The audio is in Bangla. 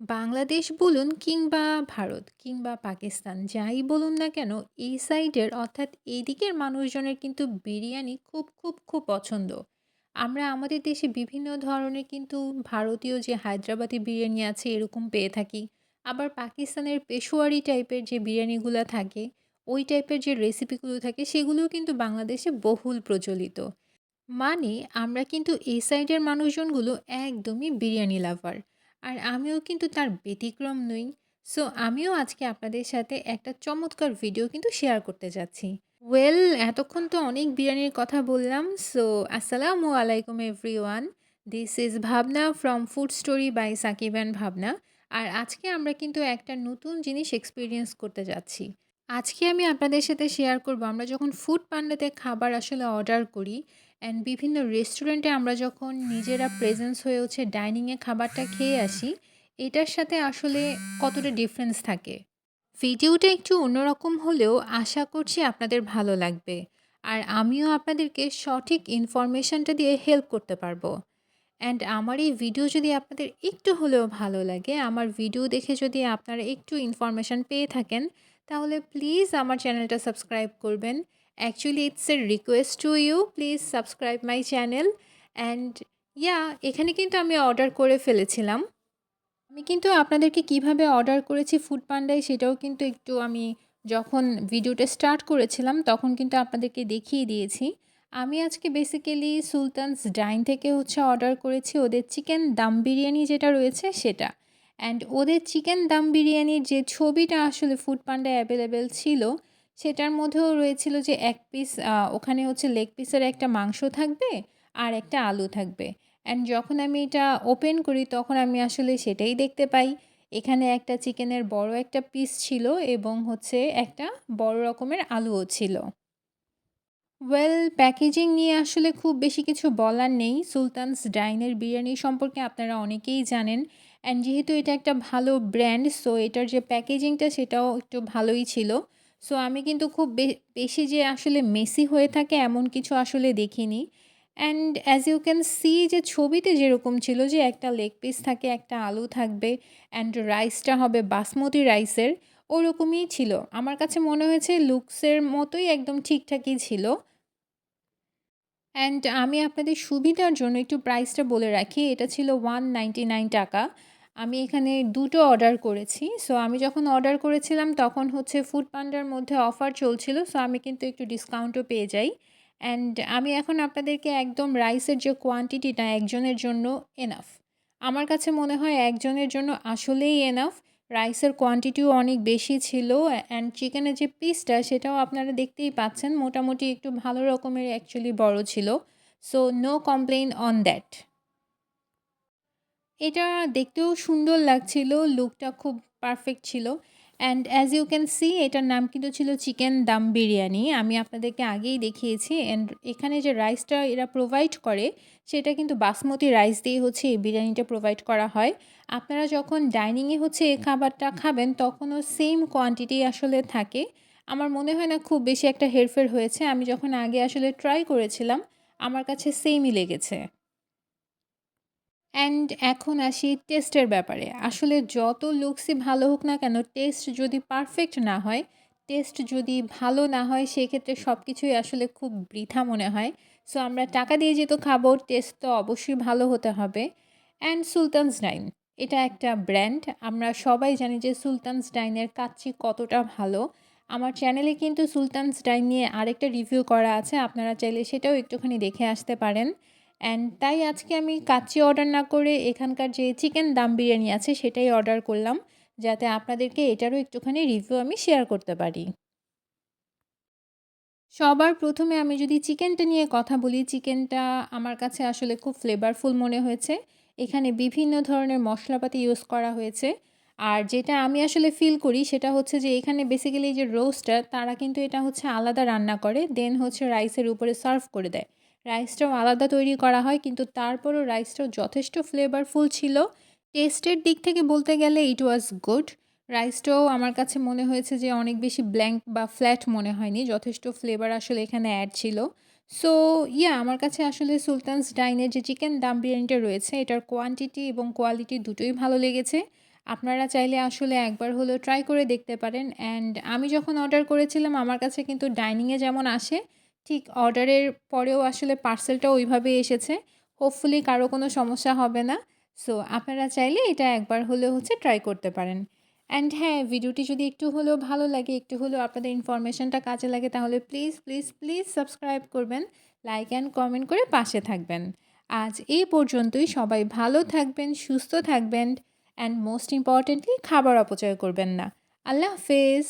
বাংলাদেশ বলুন কিংবা ভারত কিংবা পাকিস্তান, যাই বলুন না কেন, এই সাইডের অর্থাৎ এদিকের মানুষজনের কিন্তু বিরিয়ানি খুব খুব খুব পছন্দ। আমরা আমাদের দেশে বিভিন্ন ধরনের কিন্তু ভারতীয় যে হায়দ্রাবাদি বিরিয়ানি আছে এরকম পেয়ে থাকি। আবার পাকিস্তানের পেশোয়ারি টাইপের যে বিরিয়ানিগুলো থাকে, ওই টাইপের যে রেসিপিগুলো থাকে, সেগুলোও কিন্তু বাংলাদেশে বহুল প্রচলিত। মানে আমরা কিন্তু এই সাইডের মানুষজনগুলো একদমই বিরিয়ানি লাভার। আর আমিও কিন্তু তার ব্যতিক্রম নই। সো আমিও আজকে আপনাদের সাথে একটা চমৎকার ভিডিও কিন্তু শেয়ার করতে যাচ্ছি। ওয়েল এতক্ষণ তো অনেক বিরিয়ানির কথা বললাম। সো আসসালামু আলাইকুম everyone. This is Bhabna from food story by Sakib and Bhabna. আর আজকে আমরা কিন্তু একটা নতুন জিনিস এক্সপিরিয়েন্স করতে যাচ্ছি। আজকে আমি আপনাদের সাথে শেয়ার করব, আমরা যখন ফুড পান্ডাতে খাবার আসলে অর্ডার করি অ্যান্ড বিভিন্ন রেস্টুরেন্টে আমরা যখন নিজেরা প্রেজেন্স হয়ে হচ্ছে ডাইনিংয়ে খাবারটা খেয়ে আসি, এটার সাথে আসলে কতটা ডিফারেন্স থাকে? ভিডিওটা একটু অন্যরকম হলেও আশা করছি আপনাদের ভালো লাগবে। আর আমিও আপনাদেরকে সঠিক ইনফরমেশনটা দিয়ে হেল্প করতে পারব। অ্যান্ড আমার এই ভিডিও যদি আপনাদের একটু হলেও ভালো লাগে, আমার ভিডিও দেখে যদি আপনারা একটু ইনফরমেশান পেয়ে থাকেন, তাহলে প্লিজ আমার চ্যানেলটা সাবস্ক্রাইব করবেন। Actually it's a request to you please subscribe my channel and yeah এখানে কিন্তু আমি অর্ডার করে ফেলেছিলাম। আমি কিন্তু আপনাদেরকে কীভাবে অর্ডার করেছি ফুড পান্ডায় সেটাও কিন্তু একটু আমি যখন ভিডিওটা স্টার্ট করেছিলাম, তখন কিন্তু আপনাদেরকে দেখিয়ে দিয়েছি। আমি আজকে বেসিক্যালি সুলতানস ডাইন থেকে হচ্ছে অর্ডার করেছি ওদের চিকেন দাম বিরিয়ানি যেটা রয়েছে সেটা। অ্যান্ড ওদের চিকেন দাম বিরিয়ানির যে ছবিটা আসলে ফুড পান্ডায় অ্যাভেলেবেল ছিল সেটার মধ্যেও রয়েছিল যে এক পিস ওখানে হচ্ছে লেগ পিসের একটা মাংস থাকবে আর একটা আলু থাকবে। অ্যান্ড যখন আমি এটা ওপেন করি, তখন আমি আসলে সেটাই দেখতে পাই। এখানে একটা চিকেনের বড় একটা পিস ছিল এবং হচ্ছে একটা বড় রকমের আলুও ছিল। ওয়েল প্যাকেজিং নিয়ে আসলে খুব বেশি কিছু বলার নেই। সুলতানস ডাইনের বিরিয়ানি সম্পর্কে আপনারা অনেকেই জানেন। অ্যান্ড যেহেতু এটা একটা ভালো ব্র্যান্ড সো এটার যে প্যাকেজিংটা সেটাও একটু ভালোই ছিল। সো আমি কিন্তু খুব বেশি যে আসলে মেসি হয়ে থাকে এমন কিছু আসলে দেখিনি। And as you can see যে ছবিতে যেরকম ছিল যে একটা লেগ পিস থাকে, একটা আলু থাকবে অ্যান্ড রাইসটা হবে বাসমতি রাইসের ওরকমই ছিল। আমার কাছে মনে হয়েছে লুকসের মতোই একদম ঠিকঠাকই ছিল। অ্যান্ড আমি আপনাদের সুবিধার জন্য একটু প্রাইসটা বলে রাখি। এটা ছিল ওয়ান নাইনটি নাইন টাকা। আমি এখানে দুটো অর্ডার করেছি। সো আমি যখন অর্ডার করেছিলাম, তখন হচ্ছে ফুড পান্ডার মধ্যে অফার চলছিল। সো আমি কিন্তু একটু ডিসকাউন্টও পেয়ে যাই। অ্যান্ড আমি এখন আপনাদেরকে একদম রাইসের যে কোয়ান্টিটিটা একজনের জন্য এনাফ আমার কাছে মনে হয় একজনের জন্য আসলেই এনাফ রাইসের কোয়ান্টিটিও অনেক বেশি ছিল। অ্যান্ড চিকেনের যে পিসটা সেটাও আপনারা দেখতেই পাচ্ছেন। মোটামুটি একটু ভালো রকমের অ্যাকচুয়ালি বড় ছিল। So no complain on that এটা দেখতেও সুন্দর লাগছিল লুকটা খুব পারফেক্ট ছিল। And as you can see এটার নাম কিন্তু ছিল চিকেন দাম বিরিয়ানি আমি আপনাদেরকে আগেই দেখিয়েছি। অ্যান্ড এখানে যে রাইসটা এরা প্রোভাইড করে, সেটা কিন্তু বাসমতি রাইস দিয়ে হচ্ছে এই বিরিয়ানিটা প্রোভাইড করা হয়। আপনারা যখন ডাইনিংয়ে হচ্ছে এই খাবারটা খাবেন, তখনও সেম কোয়ান্টিটি আসলে থাকে। আমার মনে হয় না খুব বেশি একটা হেরফের হয়েছে। আমি যখন আগে আসলে ট্রাই করেছিলাম, আমার কাছে সেমই লেগেছে। অ্যান্ড এখন আসি টেস্টের ব্যাপারে। আসলে যত লুকসই ভালো হোক না কেন টেস্ট যদি পারফেক্ট না হয় টেস্ট যদি ভালো না হয়, সেক্ষেত্রে সব কিছুই আসলে খুব বৃথা মনে হয়। সো আমরা টাকা দিয়ে যেহেতু খাব টেস্ট তো অবশ্যই ভালো হতে হবে। অ্যান্ড সুলতানস ডাইন, এটা একটা ব্র্যান্ড আমরা সবাই জানি যে সুলতানস ডাইনের কাচ্চি কতটা ভালো। আমার চ্যানেলে কিন্তু সুলতানস ডাইন নিয়ে আরেকটা রিভিউ করা আছে, আপনারা চাইলে সেটাও একটুখানি দেখে আসতে পারেন। অ্যান্ড তাই আজকে আমি কাচ্চি অর্ডার না করে এখানকার যে চিকেন দাম বিরিয়ানি আছে সেটাই অর্ডার করলাম, যাতে আপনাদেরকে এটারও একটুখানি রিভিউ আমি শেয়ার করতে পারি। সবার প্রথমে আমি যদি চিকেনটা নিয়ে কথা বলি চিকেনটা আমার কাছে আসলে খুব ফ্লেভারফুল মনে হয়েছে। এখানে বিভিন্ন ধরনের মশলাপাতি ইউজ করা হয়েছে। আর যেটা আমি আসলে ফিল করি সেটা হচ্ছে যে এখানে বেসিক্যালি যে রোস্টটা তারা কিন্তু এটা হচ্ছে আলাদা রান্না করে দেন হচ্ছে রাইসের উপরে সার্ভ করে দেয়। রাইসটাও আলাদা তৈরি করা হয়, কিন্তু তারপরও রাইসটাও যথেষ্ট ফ্লেভারফুল ছিল। টেস্টের দিক থেকে বলতে গেলে ইট ওয়াজ গুড রাইসটাও আমার কাছে মনে হয়েছে যে অনেক বেশি ব্ল্যাঙ্ক বা ফ্ল্যাট মনে হয়নি, যথেষ্ট ফ্লেভার আসলে এখানে অ্যাড ছিল। সো ইয়া আমার কাছে আসলে সুলতানস ডাইনের যে চিকেন দাম বিরিয়ানিটা রয়েছে, এটার কোয়ান্টিটি এবং কোয়ালিটি দুটোই ভালো লেগেছে। আপনারা চাইলে আসলে একবার হলেও ট্রাই করে দেখতে পারেন। অ্যান্ড আমি যখন অর্ডার করেছিলাম, আমার কাছে কিন্তু ডাইনিংয়ে যেমন আসে ঠিক অর্ডারের পরেও আসলে পার্সেলটা ওইভাবেই এসেছে। হোপফুলি কারও কোনো সমস্যা হবে না। সো আপনারা চাইলে এটা একবার হলেও হচ্ছে ট্রাই করতে পারেন। অ্যান্ড হ্যাঁ ভিডিওটি যদি একটু হলেও ভালো লাগে, একটু হলেও আপনাদের ইনফরমেশনটা কাজে লাগে, তাহলে প্লিজ প্লিজ প্লিজ সাবস্ক্রাইব করবেন লাইক অ্যান্ড কমেন্ট করে পাশে থাকবেন। আজ এই পর্যন্তই। সবাই ভালো থাকবেন, সুস্থ থাকবেন অ্যান্ড মোস্ট ইম্পর্টেন্টলি খাবার অপচয় করবেন না। আল্লাহ হাফেজ।